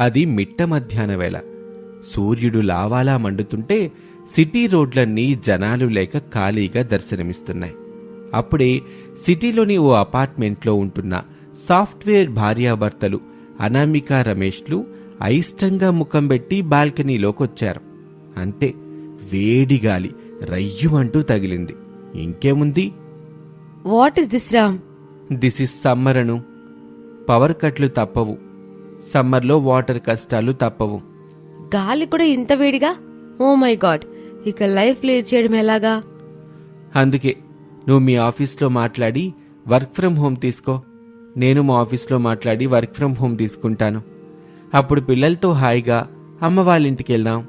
అది మిట్ట మధ్యాహ్న వేళ. సూర్యుడు లావాలా మండుతుంటే సిటీ రోడ్లన్నీ జనాలు లేక ఖాళీగా దర్శనమిస్తున్నాయి. అప్పుడే సిటీలోని ఓ అపార్ట్మెంట్లో ఉంటున్న సాఫ్ట్వేర్ భార్యాభర్తలు అనామిక రమేష్లు అయిష్టంగా ముఖం పెట్టి బాల్కనీలోకొచ్చారు. అంతే వేడి గాలి రయ్యుమంటూ తగిలింది. ఇంకేముంది? What is this Ram? This is summer Anu power కట్లు తప్పవు. సమ్మర్లో వాటర్ కష్టాలు తప్పవు. గాలి కూడా ఇంత వేడిగా? ఓ మై గాడ్ ఇక లైఫ్ లీడ్ చేయడం ఎలాగా? అందుకే నువ్వు మీ ఆఫీస్లో మాట్లాడి వర్క్ ఫ్రం హోమ్ తీసుకో. నేను మా ఆఫీస్లో మాట్లాడి వర్క్ ఫ్రం హోమ్ తీసుకుంటాను. అప్పుడు పిల్లలతో హాయిగా అమ్మ వాళ్ళ ఇంటికి వెళ్దాం.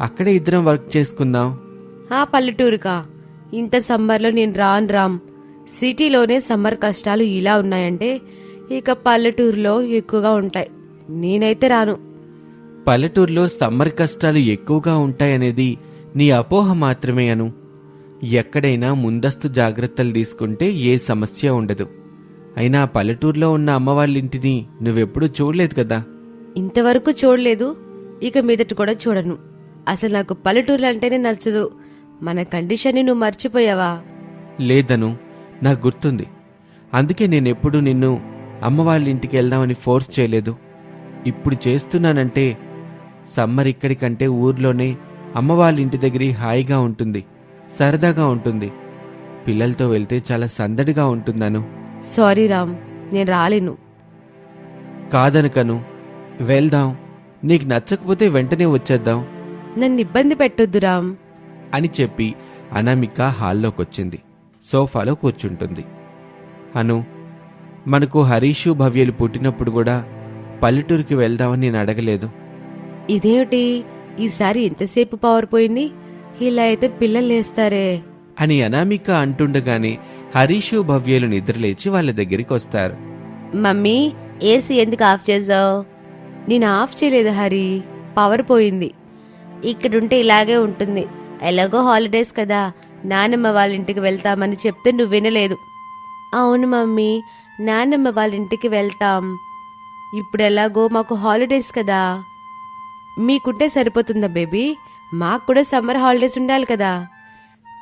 అక్కడే ఇద్దరం వర్క్ చేసుకుందాం. ఆ పల్లెటూరుకా? ఇంత సమ్మర్లో నేను రాను రామ్. సిటీలోనే సమ్మర్ కష్టాలు ఇలా ఉన్నాయంటే ఇక పల్లెటూరులో ఎక్కువగా ఉంటాయి. నేనైతే రాను. పల్లెటూరులో సమ్మర్ కష్టాలు ఎక్కువగా ఉంటాయనేది నీ అపోహ మాత్రమే అను. ఎక్కడైనా ముందస్తు జాగ్రత్తలు తీసుకుంటే ఏ సమస్య ఉండదు. అయినా పల్లెటూరులో ఉన్న అమ్మ వాళ్ళ ఇంటిని నువ్వెప్పుడూ చూడలేదు కదా? ఇంతవరకు చూడలేదు. ఇక మీదట కూడా చూడను. అసలు నాకు పల్లెటూర్లు అంటేనే నచ్చదు. మన కండిషన్ని నువ్వు మర్చిపోయావా? లేదను. నాకు గుర్తుంది. అందుకే నేనెప్పుడు నిన్ను అమ్మ వాళ్ళ ఇంటికి వెళ్దామని ఫోర్స్ చేయలేదు. ఇప్పుడు చేస్తున్నానంటే సమ్మర్ ఇక్కడికంటే ఊర్లోనే అమ్మ వాళ్ళ ఇంటి దగ్గర హాయిగా ఉంటుంది సరదాగా ఉంటుంది. పిల్లలతో వెళ్తే చాలా సందడిగా ఉంటుందను. సారీ రామ్ నేను రాలేను. కాదనకను. వెళ్దాం. నీకు నచ్చకపోతే వెంటనే వచ్చేద్దాం. నన్ను ఇబ్బంది పెట్టొద్దు రామ్. అని చెప్పి అనామిక హాల్లోకొచ్చింది. సోఫాలో కూర్చుంటుంది. అను మనకు హరీషు భవ్యలు పుట్టినప్పుడు కూడా పల్లెటూరుకి వెళ్దామని నేను అడగలేదు. ఇదేమిటి? ఈసారి ఎంతసేపు పవర్ పోయింది. ఇలా అయితే పిల్లలు లేస్తారే. అని అనామిక అంటుండగానే హరీషు భవ్యలు నిద్రలేచి వాళ్ళ దగ్గరికి వస్తారు. మమ్మీ ఏసీ ఎందుకు ఆఫ్ చేసావు నేను ఆఫ్ చేయలేదు హరి. పవర్ పోయింది. ఇక్కడుంటే ఇలాగే ఉంటుంది. ఎలాగో హాలిడేస్ కదా. నానమ్మ వాళ్ళ ఇంటికి వెళ్తామని చెప్తే నువ్వు వినలేదు. అవును మమ్మీ నానమ్మ వాళ్ళ ఇంటికి వెళ్తాం. ఇప్పుడు ఎలాగో మాకు హాలిడేస్ కదా. మీకుంటే సరిపోతుందా బేబీ? మాకు కూడా సమ్మర్ హాలిడేస్ ఉండాలి కదా.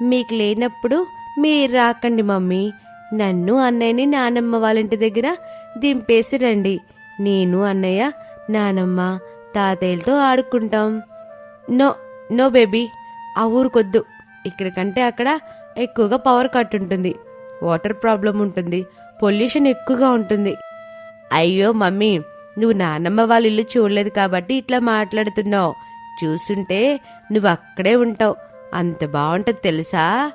మీకు లేనప్పుడు మీరు రాకండి మమ్మీ. నన్ను అన్నయ్యని నానమ్మ వాళ్ళ ఇంటి దగ్గర దింపేసి రండి. నేను అన్నయ్య నానమ్మ తాతయ్యలతో ఆడుకుంటాం. No no baby. ఆ ఊరికొద్దు. ఇక్కడికంటే అక్కడ ఎక్కువగా పవర్ కట్ ఉంటుంది. వాటర్ ప్రాబ్లం ఉంటుంది. పొల్యూషన్ ఎక్కువగా ఉంటుంది. అయ్యో మమ్మీ నువ్వు నానమ్మ వాళ్ళ ఇల్లు చూడలేదు కాబట్టి ఇట్లా మాట్లాడుతున్నావు. చూసుంటే నువ్వు అక్కడే ఉంటావు. అంత బాగుంటుంది తెలుసా?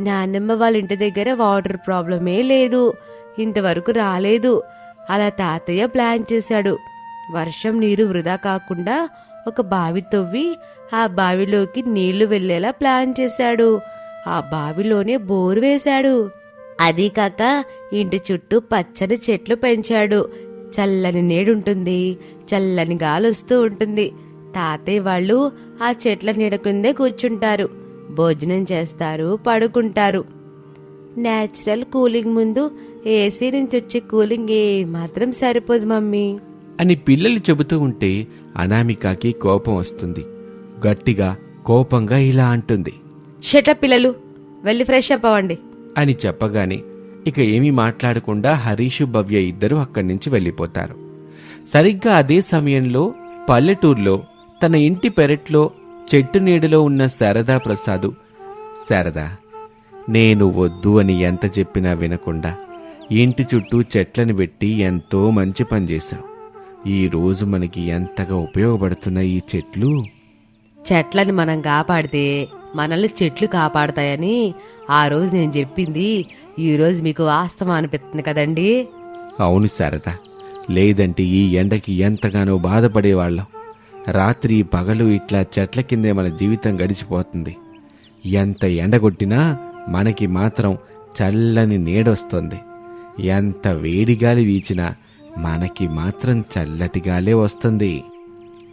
నానమ్మ వాళ్ళ ఇంటి దగ్గర వాటర్ ప్రాబ్లమే లేదు. ఇంతవరకు రాలేదు. అలా తాతయ్య ప్లాన్ చేశాడు. వర్షం నీరు వృధా కాకుండా ఒక బావి తవ్వి ఆ బావిలోకి నీళ్ళు వెళ్ళేలా ప్లాన్ చేశాడు. ఆ బావిలోనే బోరు వేశాడు. అది కాక ఇంటి చుట్టూ పచ్చని చెట్లు పెంచాడు. చల్లని నీడుంటుంది చల్లని గాలి వస్తూ ఉంటుంది. తాతయ్య వాళ్ళు ఆ చెట్ల నీడ కిందే కూర్చుంటారు. భోజనం చేస్తారు పడుకుంటారు. నేచురల్ కూలింగ్ ముందు ఏసీ నుంచి వచ్చే కూలింగ్ ఏ మాత్రం సరిపోదు మమ్మీ. అని పిల్లలు చెబుతూ ఉంటే అనామికకి కోపం వస్తుంది. గట్టిగా కోపంగా ఇలా అంటుంది. షటప్ పిల్లలు వెళ్ళి ఫ్రెష్ అప్ అవ్వండి. అని చెప్పగానే ఇక ఏమీ మాట్లాడకుండా హరీషు భవ్య ఇద్దరు అక్కడి నుంచి వెళ్ళిపోతారు. సరిగ్గా అదే సమయంలో పల్లెటూర్లో తన ఇంటి పెరట్లో చెట్టు నీడలో ఉన్న శారదా ప్రసాదు శారదా నేను వద్దు అని ఎంత చెప్పినా వినకుండా ఇంటి చుట్టూ చెట్లను పెట్టి ఎంతో మంచి పని చేశావు. ఈరోజు మనకి ఎంతగా ఉపయోగపడుతున్నాయి ఈ చెట్లు? చెట్లని మనం కాపాడితే మనల్ని చెట్లు కాపాడతాయని ఆ రోజు నేను చెప్పింది. ఈ రోజు మీకు వాస్తవం అనిపిస్తుంది కదండి? అవును శారద. లేదంటే ఈ ఎండకి ఎంతగానో బాధపడేవాళ్ళం. రాత్రి పగలు ఇట్లా చెట్ల కిందే మన జీవితం గడిచిపోతుంది. ఎంత ఎండగొట్టినా మనకి మాత్రం చల్లని నీడొస్తుంది. ఎంత వేడి గాలి వీచినా మనకి మాత్రం చల్లటి గాలే వస్తుంది.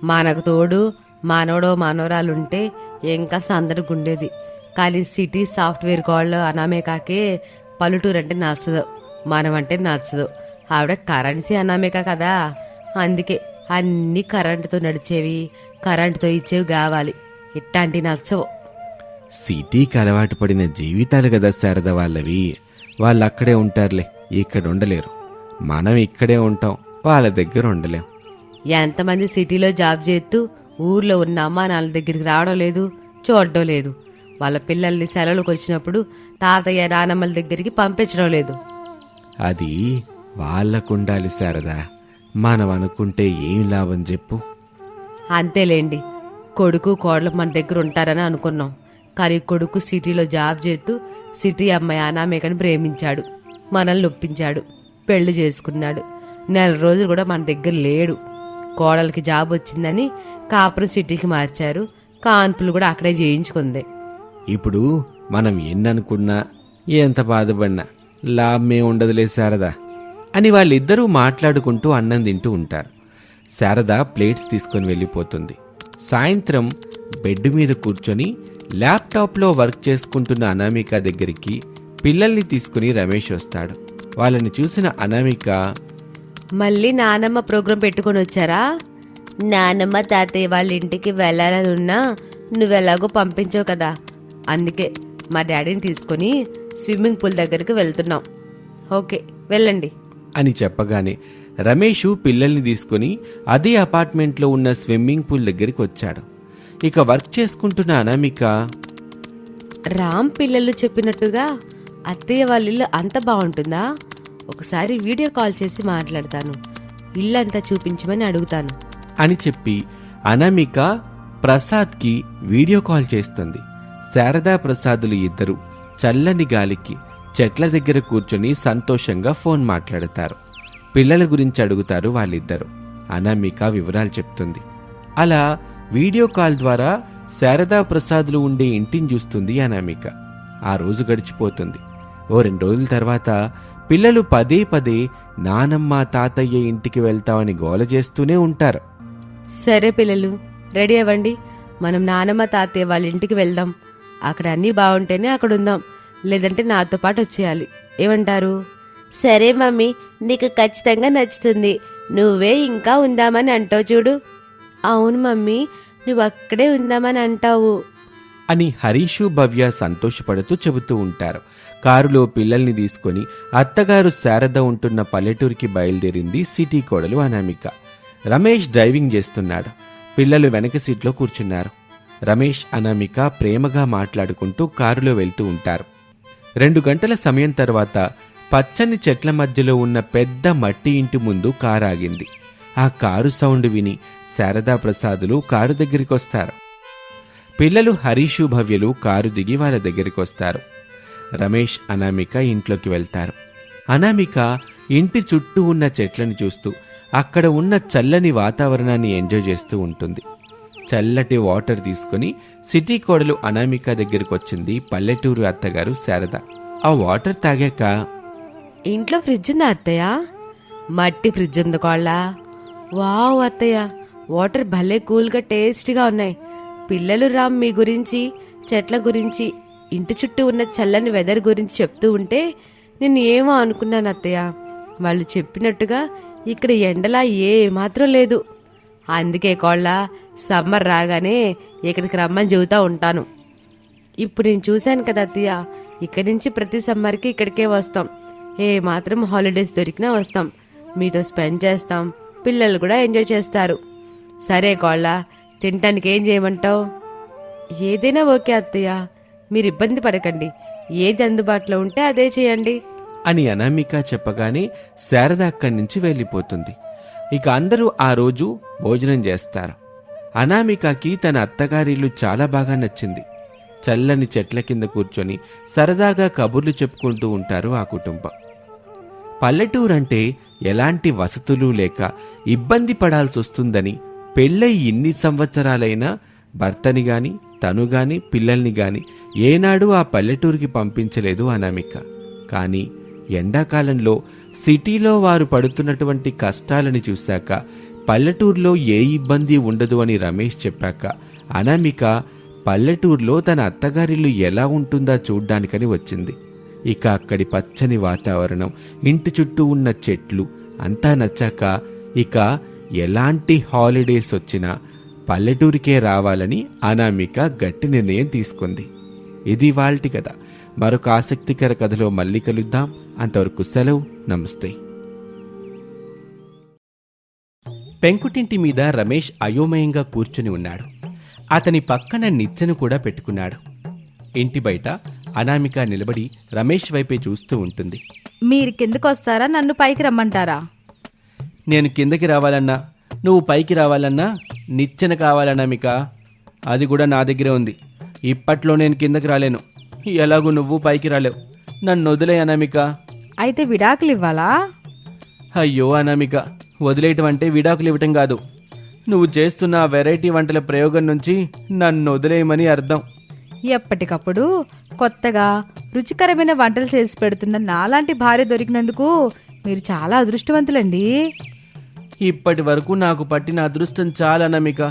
మనకు తోడు మానవుడో మానవరాలుంటే ఇంకా సందడిగుండేది కానీ సిటీ సాఫ్ట్వేర్ కాళ్ళు అనామేకాకే పల్లెటూరు అంటే నచ్చదు మనం అంటే నచ్చదు. ఆవిడ కరెన్సీ అనామేక కదా? అందుకే అన్నీ కరెంటుతో నడిచేవి కరెంటుతో ఇచ్చేవి కావాలి. ఇట్లాంటి నచ్చవు. సిటీకి అలవాటు పడిన జీవితాలు కదా శారద వాళ్ళవి. వాళ్ళు అక్కడే ఉంటారులే ఇక్కడ ఉండలేరు. మనం ఇక్కడే ఉంటాం వాళ్ళ దగ్గర ఉండలేం. ఎంతమంది సిటీలో జాబ్ చేస్తూ ఊర్లో ఉన్న అమ్మా నాన్న దగ్గరికి రావడం లేదు చూడడం లేదు. వాళ్ళ పిల్లల్ని సెలవులకు వచ్చినప్పుడు తాతయ్య నానమ్మల దగ్గరికి పంపించడం లేదు. అది వాళ్ళకుండాలి శారదా. మనం అనుకుంటే ఏం లాభం చెప్పు? అంతేలేండి. కొడుకు కోడలు మన దగ్గర ఉంటారని అనుకున్నాం. కానీ కొడుకు సిటీలో జాబ్ చేస్తూ సిటీ అమ్మాయి అనామేకని ప్రేమించాడు. మనల్ని ఒప్పించాడు. పెళ్ళి చేసుకున్నాడు. నెల రోజులు కూడా మన దగ్గర లేడు. కోడలికి జాబ్ వచ్చిందని కాపురం సిటీకి మార్చారు. కాన్పులు కూడా అక్కడే చేయించుకుంది. ఇప్పుడు మనం ఎన్ననుకున్నా ఎంత బాధపడినా లాభమే ఉండదులే శారదా అని వాళ్ళిద్దరూ మాట్లాడుకుంటూ అన్నం తింటూ ఉంటారు. శారద ప్లేట్స్ తీసుకొని వెళ్ళిపోతుంది. సాయంత్రం బెడ్ మీద కూర్చొని ల్యాప్టాప్లో వర్క్ చేసుకుంటున్న అనామిక దగ్గరికి పిల్లల్ని తీసుకుని రమేష్ వస్తాడు. వాళ్ళని చూసిన అనామిక మళ్ళీ నానమ్మ ప్రోగ్రాం పెట్టుకొని వచ్చారా? నానమ్మ తాతయ్య వాళ్ళ ఇంటికి వెళ్ళాలని ఉన్నా నువ్వెలాగో పంపించావు కదా. అందుకే మా డాడీని తీసుకొని స్విమ్మింగ్ పూల్ దగ్గరికి వెళ్తున్నాం. ఓకే వెళ్ళండి. అని చెప్పగానే రమేషు పిల్లల్ని తీసుకుని అదే అపార్ట్మెంట్లో ఉన్న స్విమ్మింగ్ పూల్ దగ్గరికి వచ్చాడు. ఇక వర్క్ చేసుకుంటున్న అనామిక రామ్ పిల్లలు చెప్పినట్టుగా అత్తయ్య వాళ్ళ ఇల్లు అంత బాగుంటుందా? ఒకసారి వీడియో కాల్ చేసి మాట్లాడతాను. ఇల్లంతా చూపించమని అడుగుతాను. అని చెప్పి అనామిక ప్రసాద్కి వీడియో కాల్ చేస్తుంది. శారదా ప్రసాదులు ఇద్దరు చల్లని గాలికి చెట్ల దగ్గర కూర్చొని సంతోషంగా ఫోన్ మాట్లాడతారు. పిల్లల గురించి అడుగుతారు వాళ్ళిద్దరు. అనామిక వివరాలు చెప్తుంది. అలా వీడియో కాల్ ద్వారా శారదా ప్రసాదులు ఉండే ఇంటిని చూస్తుంది అనామిక. ఆ రోజు గడిచిపోతుంది. ఓ రెండు రోజుల తర్వాత పిల్లలు పదే పదే నానమ్మ తాతయ్య ఇంటికి వెళ్తామని గోల చేస్తూనే ఉంటారు. సరే పిల్లలు రెడీ అవ్వండి. మనం నానమ్మ తాతయ్య వాళ్ళ ఇంటికి వెళ్దాం. అక్కడ అన్నీ బాగుంటేనే అక్కడ ఉందాం లేదంటే నాతో పాటు వచ్చేయాలి. ఏమంటారు? సరే మమ్మీ నీకు ఖచ్చితంగా నచ్చుతుంది. నువ్వే ఇంకా ఉందామని అంటావు చూడు. అవును మమ్మీ నువ్వు అక్కడే ఉందామని అంటావు. అని హరీషు భవ్య సంతోషపడుతూ చెబుతూ ఉంటారు. కారులో పిల్లల్ని తీసుకొని అత్తగారు శారద ఉంటున్న పల్లెటూరికి బయలుదేరింది సిటీ కోడలు అనామిక. రమేష్ డ్రైవింగ్ చేస్తున్నాడు. పిల్లలు వెనక సీట్లో కూర్చున్నారు. రమేష్ అనామిక ప్రేమగా మాట్లాడుకుంటూ కారులో వెళ్తూ ఉంటారు. రెండు గంటల సమయం తర్వాత పచ్చని చెట్ల మధ్యలో ఉన్న పెద్ద మట్టి ఇంటి ముందు కారు ఆగింది. ఆ కారు సౌండ్ విని శారదా ప్రసాదులు కారు దగ్గరికి వస్తారు. పిల్లలు హరీషు భవ్యలు కారు దిగి వాళ్ళ దగ్గరికి వస్తారు. రమేష్ అనామిక ఇంట్లోకి వెళ్తారు. అనామిక ఇంటి చుట్టూ ఉన్న చెట్లను చూస్తూ అక్కడ ఉన్న చల్లని వాతావరణాన్ని ఎంజాయ్ చేస్తూ ఉంటుంది. చల్లటి వాటర్ తీసుకుని సిటీ కోడలు అనామిక దగ్గరికి వచ్చింది పల్లెటూరు అత్తగారు శారద. ఆ వాటర్ తాగాక ఇంట్లో ఫ్రిడ్జ్ ఉందా అత్తయ్య? మట్టి ఫ్రిడ్జ్ ఉంది కోళ్ళ. వావ్ అత్తయ్య వాటర్ భలే కూల్గా టేస్టీగా ఉన్నాయి. పిల్లలు రామ్ మీ గురించి చెట్ల గురించి ఇంటి చుట్టూ ఉన్న చల్లని వెదర్ గురించి చెప్తూ ఉంటే నేను ఏమో అనుకున్నాను అత్తయ్య. వాళ్ళు చెప్పినట్టుగా ఇక్కడ ఎండలా ఏమాత్రం లేదు. అందుకే కోళ్ళ సమ్మర్ రాగానే ఇక్కడికి రమ్మని చెబుతా ఉంటాను. ఇప్పుడు నేను చూశాను కదా అత్తయ్య ఇక్కడి నుంచి ప్రతి సమ్మర్కి ఇక్కడికే వస్తాం. ఏ మాత్రం హాలిడేస్ దొరికినా వస్తాం. మీతో స్పెండ్ చేస్తాం. పిల్లలు కూడా ఎంజాయ్ చేస్తారు. సరే కోళ్ళ తినటానికి ఏం చేయమంటావు? ఏదైనా ఓకే అత్తయ్య. మీరు ఇబ్బంది పడకండి. ఏది అందుబాటులో ఉంటే అదే చేయండి. అని అనామిక చెప్పగానే శారద అక్కడి నుంచి వెళ్ళిపోతుంది. ఇక అందరూ ఆ రోజు భోజనం చేస్తారు. అనామికకి తన అత్తగారిల్లు చాలా బాగా నచ్చింది. చల్లని చెట్ల కింద కూర్చొని సరదాగా కబుర్లు చెప్పుకుంటూ ఉంటారు ఆ కుటుంబం. పల్లెటూరంటే ఎలాంటి వసతులు లేక ఇబ్బంది పడాల్సి వస్తుందని పెళ్ళై ఇన్ని సంవత్సరాలైనా భర్తని గాని తను గాని పిల్లల్ని గాని ఏనాడు ఆ పల్లెటూరికి పంపించలేదు అనామిక. కానీ ఎండాకాలంలో సిటీలో వారు పడుతున్నటువంటి కష్టాలని చూశాక పల్లెటూరులో ఏ ఇబ్బంది ఉండదు అని రమేష్ చెప్పాక అనామిక పల్లెటూరులో తన అత్తగారిల్లు ఎలా ఉంటుందా చూడ్డానికని వచ్చింది. ఇక అక్కడి పచ్చని వాతావరణం ఇంటి చుట్టూ ఉన్న చెట్లు అంతా నచ్చాక ఇక ఎలాంటి హాలిడేస్ వచ్చినా పల్లెటూరికే రావాలని అనామిక గట్టి నిర్ణయం తీసుకుంది. ఇది వాల్టి కథ. మరొక ఆసక్తికర కథలో మళ్ళీ కలుద్దాం. అంతవరకు సెలవు. నమస్తే. పెంకుటింటి మీద రమేష్ అయోమయంగా కూర్చుని ఉన్నాడు. అతని పక్కన నిచ్చెను కూడా పెట్టుకున్నాడు. ఇంటి బయట అనామిక నిలబడి రమేష్ వైపే చూస్తూ ఉంటుంది. మీరు కిందకు వస్తారా నన్ను పైకి రమ్మంటారా? నేను కిందకి రావాలన్నా నువ్వు పైకి రావాలన్నా నిచ్చెన కావాలనామిక అది కూడా నా దగ్గరే ఉంది. ఇప్పట్లో నేను కిందకి రాలేను. ఎలాగూ నువ్వు పైకి రాలేవు. నన్ను వదిలే అనామిక. అయితే విడాకులు ఇవ్వాలా? అయ్యో అనామిక వదిలేయటం అంటే విడాకులు ఇవ్వటం కాదు. నువ్వు చేస్తున్న ఆ వెరైటీ వంటల ప్రయోగం నుంచి నన్ను వదిలేయమని అర్థం. ఎప్పటికప్పుడు కొత్తగా రుచికరమైన వంటలు చేసి పెడుతున్న నాలాంటి భార్య దొరికినందుకు మీరు చాలా అదృష్టవంతులండి. ఇప్పటి వరకు నాకు పట్టిన అదృష్టం చాలా నమిక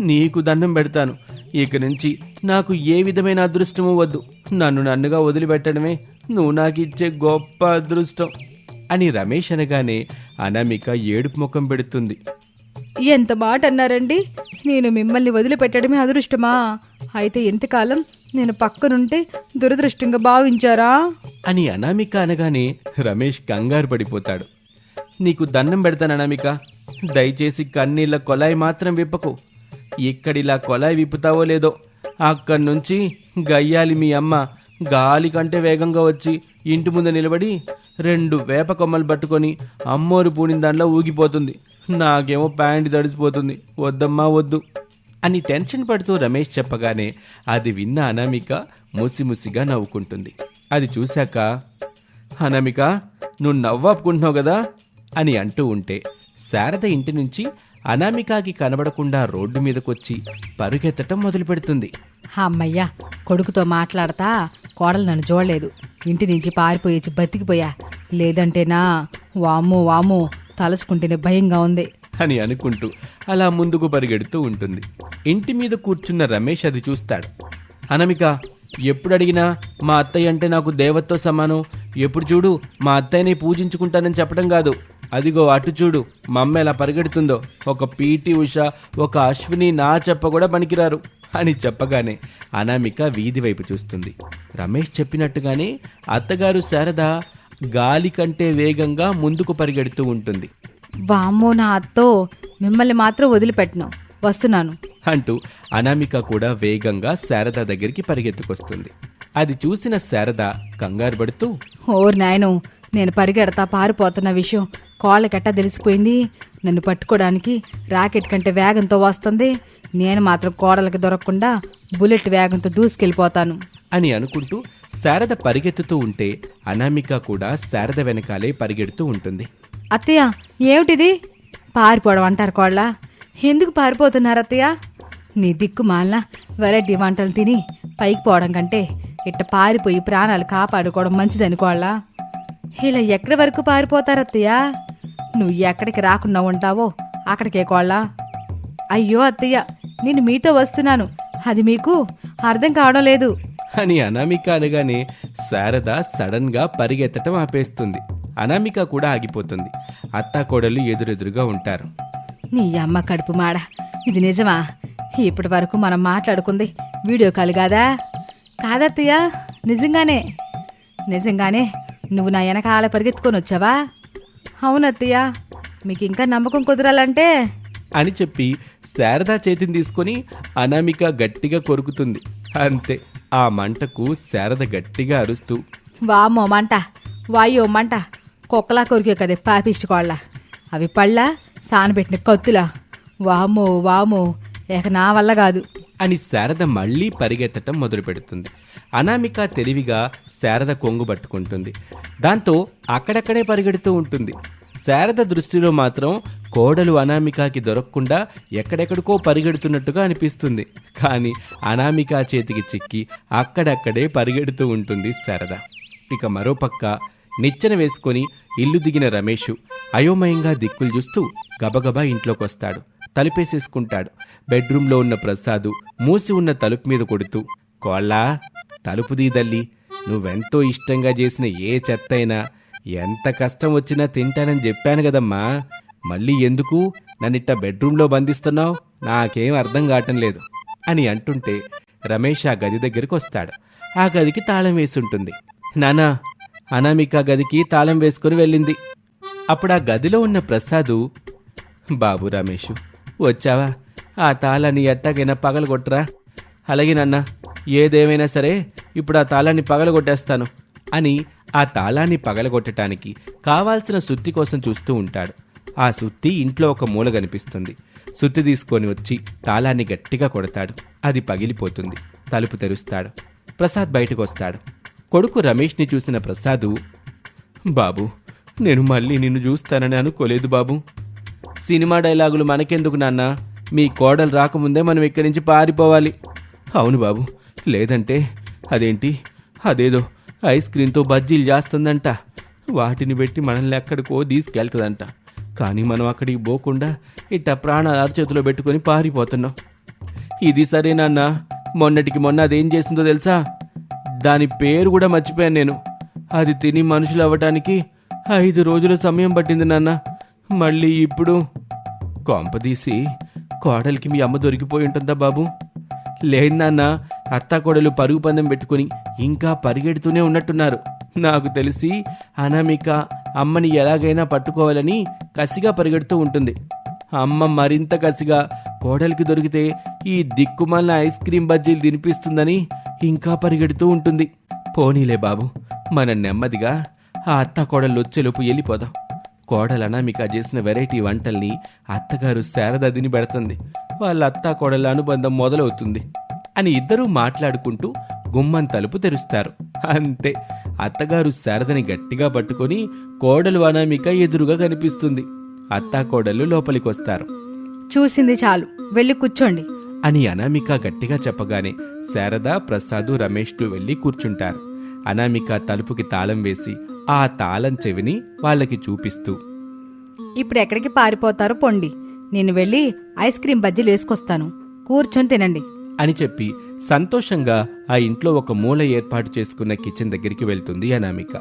నీకు దండం పెడతాను. ఇక నుంచి నాకు ఏ విధమైన అదృష్టము వద్దు. నన్ను నన్నుగా వదిలిపెట్టడమే నువ్వు నాకు ఇచ్చే గొప్ప అదృష్టం. అని రమేష్ అనగానే అనామిక ఏడుపు ముఖం పెడుతుంది. ఎంత మాట అన్నారండి? నేను మిమ్మల్ని వదిలిపెట్టడమే అదృష్టమా? అయితే ఎంతకాలం నేను పక్కనుంటే దురదృష్టంగా భావించారా? అని అనామిక అనగానే రమేష్ కంగారు పడిపోతాడు. నీకు దండం పెడతాను అనామిక? దయచేసి కన్నీళ్ళ కొలాయి మాత్రం విప్పకు. ఇక్కడిలా కొలాయి విప్పుతావో లేదో అక్కడి నుంచి గయ్యాలి మీ అమ్మ. గాలి కంటే వేగంగా వచ్చి ఇంటి ముందు నిలబడి రెండు వేప కొమ్మలు పట్టుకొని అమ్మోరు పూని దానిలో ఊగిపోతుంది. నాకేమో ప్యాంట్ తడిసిపోతుంది. వద్దమ్మా వద్దు. అని టెన్షన్ పడుతూ రమేష్ చెప్పగానే అది విన్న అనామిక ముసిముసిగా నవ్వుకుంటుంది. అది చూశాక అనామిక నువ్వు నవ్వాపుకుంటున్నావు కదా? అని అంటూ ఉంటే శారద ఇంటి నుంచి అనామికకి కనబడకుండా రోడ్డు మీదకొచ్చి పరుగెత్తటం మొదలు పెడుతుంది అమ్మయ్యా కొడుకుతో మాట్లాడతా కోడలు నన్ను చూడలేదు. ఇంటి నుంచి పారిపోయేసి బతికిపోయా. లేదంటేనా వామ్మో వామ్మో తలుచుకుంటేనే భయంగా ఉంది. అని అనుకుంటూ అలా ముందుకు పరిగెడుతూ ఉంటుంది. ఇంటి మీద కూర్చున్న రమేష్ అది చూస్తాడు. అనమిక ఎప్పుడు అడిగినా మా అత్తయ్య అంటే నాకు దేవతతో సమానం. ఎప్పుడు చూడు మా అత్తయ్యని పూజించుకుంటానని చెప్పడం కాదు. అదిగో అటు చూడు. మా అమ్మ ఎలా పరిగెడుతుందో. ఒక పీటీ ఉష ఒక అశ్విని నా చెప్ప కూడా పనికిరారు అని చెప్పగానే అనామిక వీధి వైపు చూస్తుంది. రమేష్ చెప్పినట్టుగానే అత్తగారు శారద గాలి కంటే వేగంగా ముందుకు పరిగెడుతూ ఉంటుంది. వామ్మో నా అత్తో మిమ్మల్ని మాత్రం వదిలిపెట్టను. వస్తున్నాను. అంటూ అనామిక కూడా వేగంగా శారద దగ్గరికి పరిగెత్తుకొస్తుంది. అది చూసిన శారద కంగారు పడుతూ ఓర్ నాయను నేను పరిగెడతా పారిపోతున్న విషయం కోళ్ళకెట్టా తెలిసిపోయింది. నన్ను పట్టుకోవడానికి రాకెట్ కంటే వేగంతో వస్తుంది. నేను మాత్రం కోడలకి దొరకకుండా బుల్లెట్ వేగంతో దూసుకెళ్ళిపోతాను. అని అనుకుంటూ శారద పరిగెత్తుతూ ఉంటే అనామిక కూడా శారద వెనకాలే పరిగెడుతూ ఉంటుంది. అత్తయ్య ఏమిటిది? పారిపోవడం అంటారు కోళ్ళ. ఎందుకు పారిపోతున్నారు అత్తయ్య? నీ దిక్కు మాలిన వెరైటీ వంటలు తిని పైకి పోవడం కంటే ఇట్ట పారిపోయి ప్రాణాలు కాపాడుకోవడం మంచిదనుకోళ్ళ ఇలా ఎక్కడి వరకు పారిపోతారు అత్తయ్య నువ్వు ఎక్కడికి రాకుండా ఉంటావో అక్కడికే కోళ్ళ. అయ్యో అత్తయ్య నేను మీతో వస్తున్నాను. అది మీకు అర్థం కావడం లేదు. అని అనామిక అనగానే శారద సడన్గా పరిగెత్తటం ఆపేస్తుంది. అనామిక కూడా ఆగిపోతుంది. అత్తాకోడలు ఎదురెదురుగా ఉంటారు. నీ అమ్మ కడుపు మాడ. ఇది నిజమా? ఇప్పటి వరకు మనం మాట్లాడుకుంది వీడియో కాల్ కాదా? కాదత్తయ్య నిజంగానే. నిజంగానే నువ్వు నా వెనకాల పరిగెత్తుకొని వచ్చావా? అవునత్తయ్య మీకు ఇంకా నమ్మకం కుదరాలంటే? అని చెప్పి శారదా చేతిని తీసుకొని అనామిక గట్టిగా కొరుకుతుంది. అంతే ఆ మంటకు శారద గట్టిగా అరుస్తూ వామో మంట వాయో మంట కుక్కలా కొరికే కదే పాపిష్టికోళ్ళ. అవి పళ్ళ సానబెట్టిన కత్తులా. వామో వామో ఇక నా వల్ల కాదు. అని శారద మళ్ళీ పరిగెత్తటం మొదలు పెడుతుంది అనామిక తెలివిగా శారద కొంగు పట్టుకుంటుంది. దాంతో అక్కడక్కడే పరిగెడుతూ ఉంటుంది. శారద దృష్టిలో మాత్రం కోడలు అనామికకి దొరకకుండా ఎక్కడెక్కడికో పరిగెడుతున్నట్టుగా అనిపిస్తుంది. కానీ అనామికా చేతికి చిక్కి అక్కడక్కడే పరిగెడుతూ ఉంటుంది శారద. ఇక మరోపక్క నిచ్చెన వేసుకొని ఇల్లు దిగిన రమేషు అయోమయంగా దిక్కులు చూస్తూ గబగబా ఇంట్లోకొస్తాడు. తలుపేసేసుకుంటాడు. బెడ్రూంలో ఉన్న ప్రసాదు మూసి ఉన్న తలుపు మీద కొడుతూ కోళ్ళా తలుపు దీదల్లి నువ్వెంతో ఇష్టంగా చేసిన ఏ చెత్త అయినా ఎంత కష్టం వచ్చినా తింటానని చెప్పాను కదమ్మా. మళ్ళీ ఎందుకు? నన్నిట్ట బెడ్రూమ్లో బంధిస్తున్నావు? నాకేం అర్థం కావటం లేదు అని అంటుంటే రమేష్ ఆ గది దగ్గరికి వస్తాడు. ఆ గదికి తాళం వేసుంటుంది. నానా అనామిక గదికి తాళం వేసుకుని వెళ్ళింది. అప్పుడు ఆ గదిలో ఉన్న ప్రసాదు బాబు రమేషు వచ్చావా? ఆ తాళాన్ని ఎట్టాగైనా పగలగొట్టరా. అలాగే నాన్న ఏదేమైనా సరే ఇప్పుడు ఆ తాళాన్ని పగలగొట్టేస్తాను అని ఆ తాళాన్ని పగలగొట్టడానికి కావాల్సిన సుత్తి కోసం చూస్తూ ఉంటాడు. ఆ సుత్తి ఇంట్లో ఒక మూల కనిపిస్తుంది. సుత్తి తీసుకొని వచ్చి తాళాన్ని గట్టిగా కొడతాడు. అది పగిలిపోతుంది. తలుపు తెరుస్తాడు. ప్రసాద్ బయటకు వస్తాడు కొడుకు రమేష్ని చూసిన ప్రసాదు బాబు నేను మళ్ళీ నిన్ను చూస్తానని అనుకోలేదు బాబు. సినిమా డైలాగులు మనకెందుకు నాన్న? మీ కోడలు రాకముందే మనం ఇక్కడి నుంచి పారిపోవాలి. అవును బాబు. లేదంటే అదేంటి? అదేదో ఐస్ క్రీమ్తో బజ్జీలు చేస్తుందంట. వాటిని పెట్టి మనల్ని ఎక్కడికో తీసుకెళ్తుందంట. కానీ మనం అక్కడికి పోకుండా ఇట్ట ప్రాణాలు అరచేతిలో పెట్టుకొని పారిపోతున్నాం. ఇది సరేనాన్న మొన్నటికి మొన్న అదేం చేసిందో తెలుసా? దాని పేరు కూడా మర్చిపోయాను నేను. అది తిని మనుషులు అవ్వటానికి ఐదు రోజుల సమయం పట్టింది నాన్న. మళ్ళీ ఇప్పుడు కొంపదీసి కోడలికి మీ అమ్మ దొరికిపోయి ఉంటుందా బాబు? లేదు నాన్న. అత్త కోడలు పరుగు పందెం పెట్టుకుని ఇంకా పరిగెడుతూనే ఉన్నట్టున్నారు. నాకు తెలిసి అనామిక అమ్మని ఎలాగైనా పట్టుకోవాలని కసిగా పరిగెడుతూ ఉంటుంది. అమ్మ మరింత కసిగా కోడలికి దొరికితే ఈ దిక్కుమాలిన ఐస్ క్రీమ్ బజ్జీలు తినిపిస్తుందని ఇంకా పరిగెడుతూ ఉంటుంది. పోనీలే బాబు మన నెమ్మదిగా ఆ అత్త కోడలు వచ్చేలోపు వెళ్ళిపోదాం. కోడలు అనామిక చేసిన వెరైటీ వంటల్ని అత్తగారు శారద తిని పెడుతుంది. వాళ్ళ అత్త కోడల అనుబంధం మొదలవుతుంది. అని ఇద్దరూ మాట్లాడుకుంటూ గుమ్మం తలుపు తెరుస్తారు. అంతే. అత్తగారు శారదని గట్టిగా పట్టుకొని కోడలు అనామిక ఎదురుగా కనిపిస్తుంది. అత్తా కోడలు లోపలికొస్తారు. చూసింది చాలు. వెళ్ళి కూర్చోండి. అని అనామిక గట్టిగా చెప్పగానే శారద ప్రసాదు రమేష్లు వెళ్ళి కూర్చుంటారు. అనామిక తలుపుకి తాళం వేసి ఆ తాళం చెవిని వాళ్ళకి చూపిస్తూ. ఇప్పుడు ఎక్కడికి పారిపోతారో పొండి. నేను వెళ్ళి ఐస్ క్రీం బజ్జీలు వేసుకొస్తాను. కూర్చొని తినండి. అని చెప్పి సంతోషంగా ఆ ఇంట్లో ఒక మూల ఏర్పాటు చేసుకున్న కిచెన్ దగ్గరికి వెళ్తుంది అనామిక.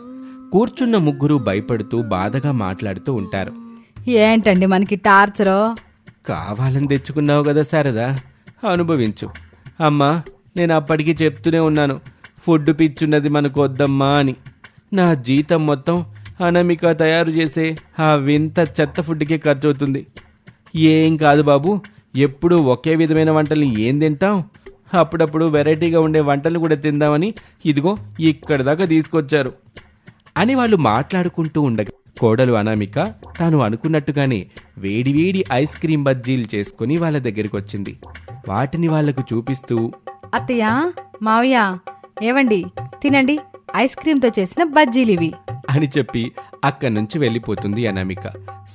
కూర్చున్న ముగ్గురు భయపడుతూ బాధగా మాట్లాడుతూ ఉంటారు. ఏంటండి మనకి టార్చరో? కావాలని తెచ్చుకున్నావు కదా శారదా. అనుభవించు. అమ్మా నేను అప్పటికి చెప్తూనే ఉన్నాను. ఫుడ్ పిచ్చున్నది మనకు వద్దమ్మా అని. నా జీతం మొత్తం అనామిక తయారు చేసే ఆ వింత చెత్త ఫుడ్కే ఖర్చు అవుతుంది ఏం కాదు బాబు ఎప్పుడూ ఒకే విధమైన వంటల్ని ఏం తింటాం? అప్పుడప్పుడు వెరైటీగా ఉండే వంటలు కూడా తిందామని ఇదిగో ఇక్కడి దాకా తీసుకొచ్చారు. అని వాళ్ళు మాట్లాడుకుంటూ ఉండగా కోడలు అనామిక తాను అనుకున్నట్టుగానే వేడివేడి ఐస్ క్రీం బజ్జీలు చేసుకుని వాళ్ళ దగ్గరికి వచ్చింది. వాటిని వాళ్ళకు చూపిస్తూ అత్తయ్య మావయ్య ఏవండి? తినండి ఐస్ క్రీంతో చేసిన బజ్జీలు ఇవి అని చెప్పి అక్కడి నుంచి వెళ్ళిపోతుంది అనామిక.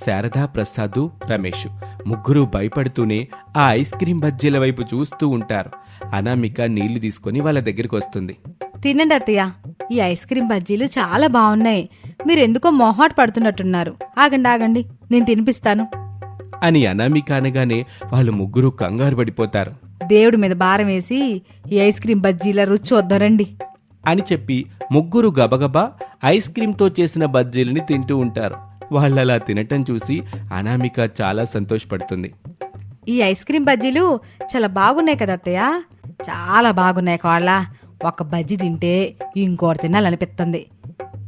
శారదా ప్రసాదు రమేష్ ముగ్గురు భయపడుతూనే ఆ ఐస్ క్రీం బజ్జీల వైపు చూస్తూ ఉంటారు. అనామిక నీళ్ళు తీసుకొని వాళ్ళ దగ్గరికి వస్తుంది తినండి అత్తయ్య ఈ ఐస్ క్రీం బజ్జీలు చాలా బాగున్నాయి మీరు ఎందుకో మొహాట్ పడుతున్నట్టున్నారు. ఆగండి ఆగండి నేను తినిపిస్తాను. అని అనామిక అనగానే వాళ్ళు ముగ్గురు కంగారు పడిపోతారు. దేవుడి మీద భారం వేసి ఈ ఐస్ క్రీం బజ్జీల రుచి వద్దరండి. అని చెప్పి ముగ్గురు గబగబా ఐస్ క్రీంతో చేసిన బజ్జీలని తింటూ ఉంటారు. వాళ్ళలా తినటం చూసి అనామిక చాలా సంతోషపడుతుంది. ఈ ఐస్ క్రీం బజ్జీలు చాలా బాగున్నాయి కదా అత్తయ్య? చాలా బాగున్నాయి కోళ్ళ. ఒక బజ్జీ తింటే ఇంకోటి తినాలనిపిస్తుంది.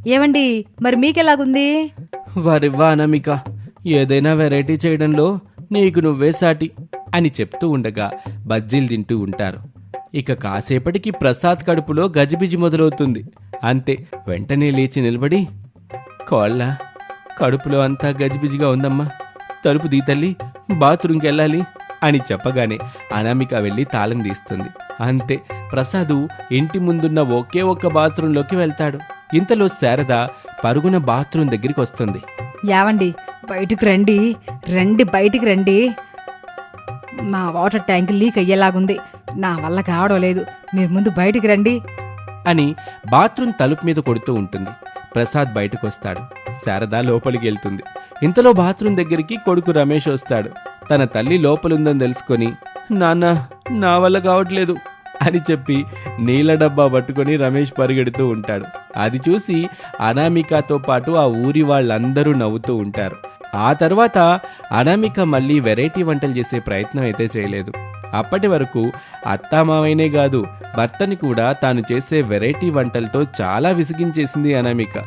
ఏమండి మరి మీకెలాగుంది? వరివ్వా అనామిక ఏదైనా వెరైటీ చేయడంలో నీకు నువ్వే సాటి అని చెప్తూ ఉండగా బజ్జీలు తింటూ ఉంటారు. ఇక కాసేపటికి ప్రసాద్ కడుపులో గజిబిజి మొదలవుతుంది. అంతే వెంటనే లేచి నిలబడి కోళ్ళ కడుపులో అంతా గజిబిజిగా ఉందమ్మా. తలుపు దీ తల్లి బాత్రూంకి వెళ్ళాలి అని చెప్పగానే అనామిక వెళ్ళి తాళం తీస్తుంది. అంతే ప్రసాదు ఇంటి ముందున్న ఒకే ఒక్క బాత్రూంలోకి వెళ్తాడు. ఇంతలో శారద పరుగున బాత్రూం దగ్గరికి వస్తుంది. యావండి బయటికి రండి రండి బయటికి రండి. మా వాటర్ ట్యాంక్ లీక్ అయ్యేలాగుంది. నా వల్ల కావడం లేదు. మీరు ముందు బయటికి రండి. అని బాత్రూమ్ తలుపు మీద కొడుతూ ఉంటుంది. ప్రసాద్ బయటకు వస్తాడు శారద లోపలికి వెళ్తుంది. ఇంతలో బాత్రూమ్ దగ్గరికి కొడుకు రమేష్ వస్తాడు. తన తల్లి లోపలుందని తెలుసుకొని నాన్న నా వల్ల కావట్లేదు అని చెప్పి నీళ్ళ డబ్బా పట్టుకొని రమేష్ పరిగెడుతూ ఉంటాడు. అది చూసి అనామికతో పాటు ఆ ఊరి వాళ్ళందరూ నవ్వుతూ ఉంటారు. ఆ తర్వాత అనామిక మళ్ళీ వెరైటీ వంటలు చేసే ప్రయత్నం అయితే చేయలేదు. అప్పటి వరకు అత్తామావైనే కాదు భర్తని కూడా తాను చేసే వెరైటీ వంటలతో చాలా విసిగించేసింది అనామిక.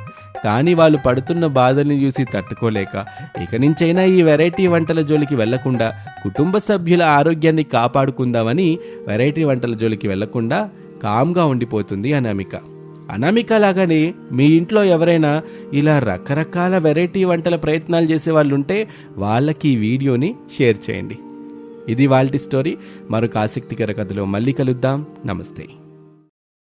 కానీ వాళ్ళు పడుతున్న బాధల్ని చూసి తట్టుకోలేక ఇక నుంచైనా ఈ వెరైటీ వంటల జోలికి వెళ్ళకుండా కుటుంబ సభ్యుల ఆరోగ్యాన్ని కాపాడుకుందామని వెరైటీ వంటల జోలికి వెళ్ళకుండా కామ్గా ఉండిపోతుంది అనామిక. అనామిక లాగానే మీ ఇంట్లో ఎవరైనా ఇలా రకరకాల వెరైటీ వంటల ప్రయత్నాలు చేసే వాళ్ళు ఉంటే వాళ్ళకి ఈ వీడియోని షేర్ చేయండి. ఇది వాళ్ళ స్టోరీ. మరొక ఆసక్తికర కథలో మళ్ళీ కలుద్దాం. నమస్తే.